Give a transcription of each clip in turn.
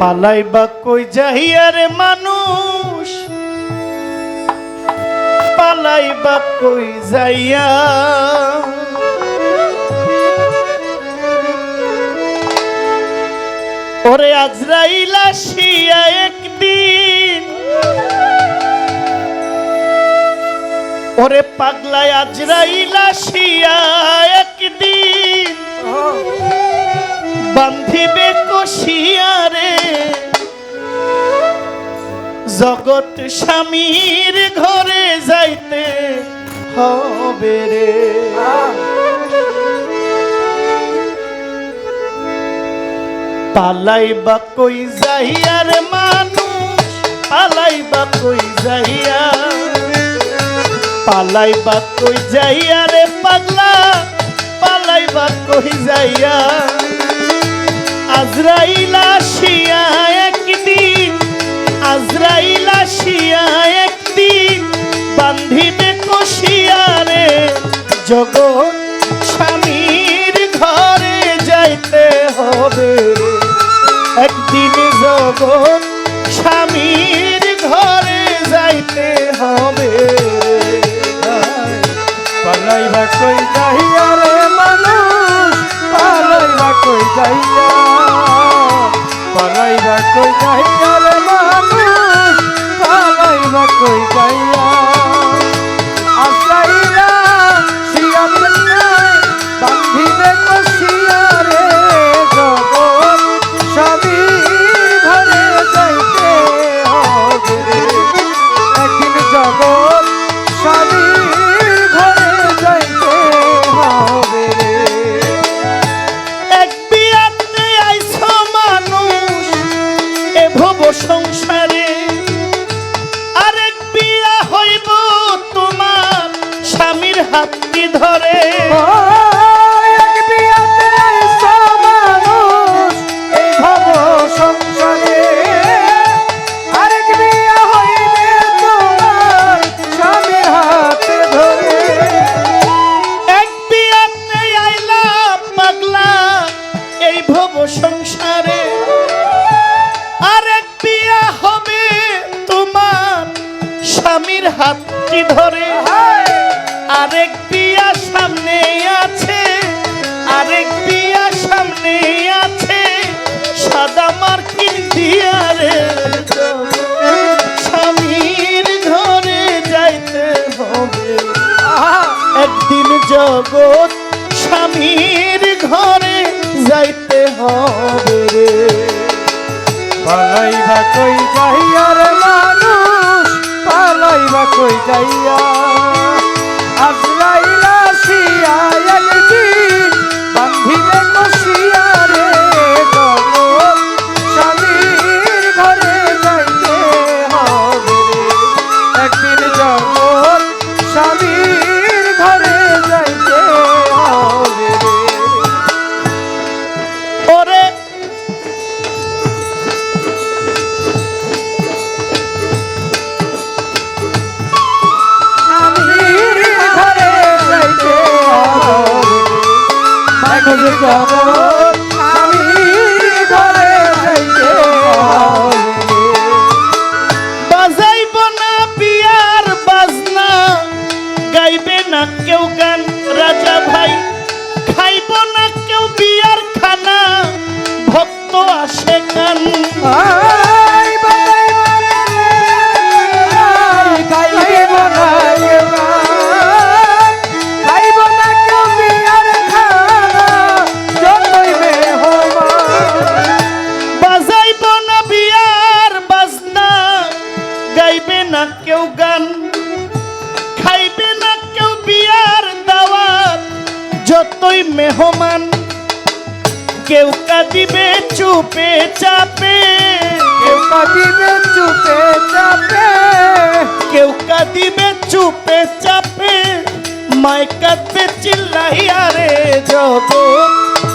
পালাই বা কই যাইয়ারে মানুষ? পালাই বা কই যাইয়া? ওরে আজরাইল আসিয়া একদিন, ওরে পাগলায় আজরাইল আসিয়া একদিন বান্ধিবে কষিয়ারে জগৎ স্বামীর ঘরে যাইতে হবে রে। পালাই বা কই যাইয়ার মানুষ পালাই বা কই যাইয়া পালাই বা কই যাইয়া রে পাগলা পালাই বা কই যাইয়া আজরাইল আসিয়া একদিন, আজরাইল আসিয়া একদিন বান্ধিবে কষিয়ারে জগৎ স্বামীর ঘরে যাইতে হবে। একদিন জগৎ স্বামীর ঘরে যাইতে হবে পালাইবা কই আসাইলা শিয়া বান্ধিবে কষিয়া রে। সংসারে। আরেক বিয়া হবে তোমার স্বামীর হাতটি ধরে। আরেক বিয়া সামনে আছে আরেক বিয়া সামনে আছে সাদা মার্কিন দিয়ারে স্বামীর ঘরে যাইতে হবে। একদিন জগৎ স্বামীর ঘরে যাইতে হবে রে। পালাইবা কই যাইয়া রে মানুষ পালাইবা কই যাইয়া। কেউ গান রাজা ভাই খাইব না কেউ বিয়ার খানা ভক্ত আসে কান মেহমান। কেউ কাঁদিবে চুপে চাপে। কেউ কাঁদিবে চুপে চাপে। কেউ কাঁদিবে চুপে চাপে। মাই কাঁদবে চিল্লাইয়া রে জগ।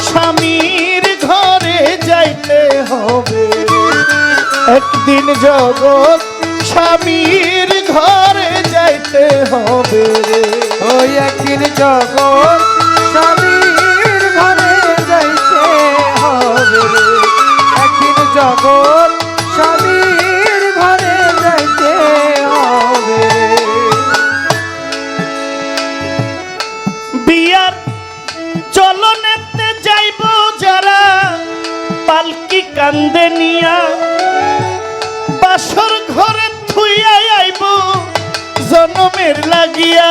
স্বামীর ঘরে যাইতে হবে। একদিন জগৎ স্বামীর ঘরে যাইতে হবে। রে ওই একদিন জগৎ চলনেতে যাইব যারা পালকি কান্দে নিয়া। বাসর ঘরে থুইয়া আইব জনমের লাগিয়া।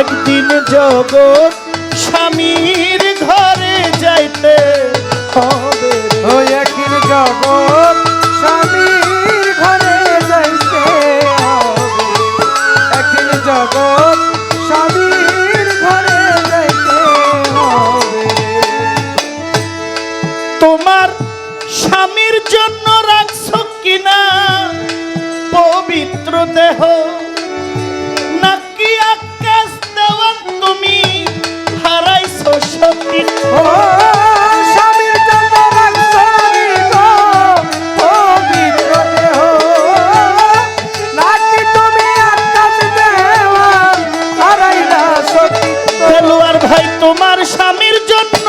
একদিন জগৎ স্বামীর ঘরে যাইতে হবে। ওই একদিন জগৎ স্বামীর ঘরে যাইতে হবে। একদিন জগৎ স্বামীর ঘরে যাইতে হবে। তোমার স্বামীর জন্য রাখছো কিনা? পবিত্র দেহ সতীর্থ ও স্বামীর জন্য রাখছনি গো হারাইলা দেলোয়ার ভাই, তোমার স্বামীর জন্য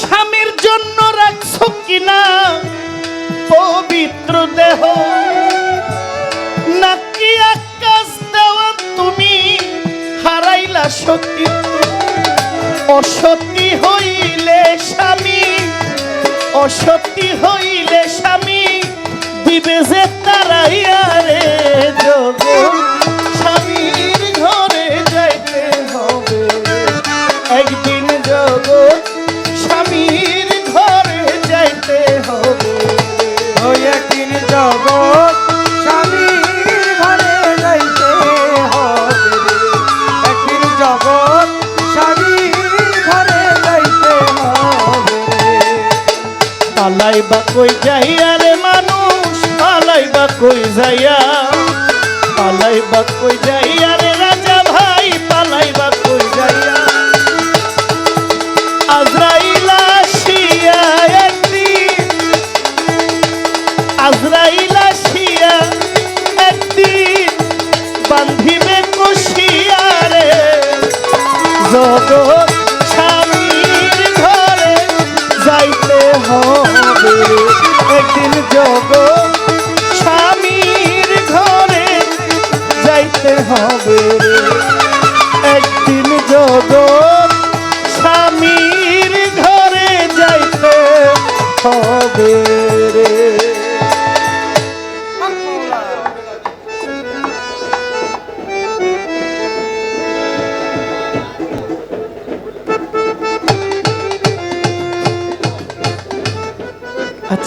স্বামীর জন্য রাখছো কিনা? পবিত্র দেহ। নাকি আকাশ দেওয়া তুমি? হারাইলা সত্যি অসতী হইলে স্বামী অসত্যি হইলে স্বামী দিবে যে তারাইয়া রে জগৎ কই যাইয়া রে মানুষ পালাই বা কই যাইয়া? পালাই বা কই যাইয়া রে রাজা ভাই পালাই বা কই যাইয়া? আজরাইল আসিয়া একদিন, আজরাইল আসিয়া একদিন বান্ধিবে কষিয়া রে। জগৎ স্বামীর ঘরে যাইতে হবে একদিন জগৎ স্বামীর ঘরে যাইতে হবে।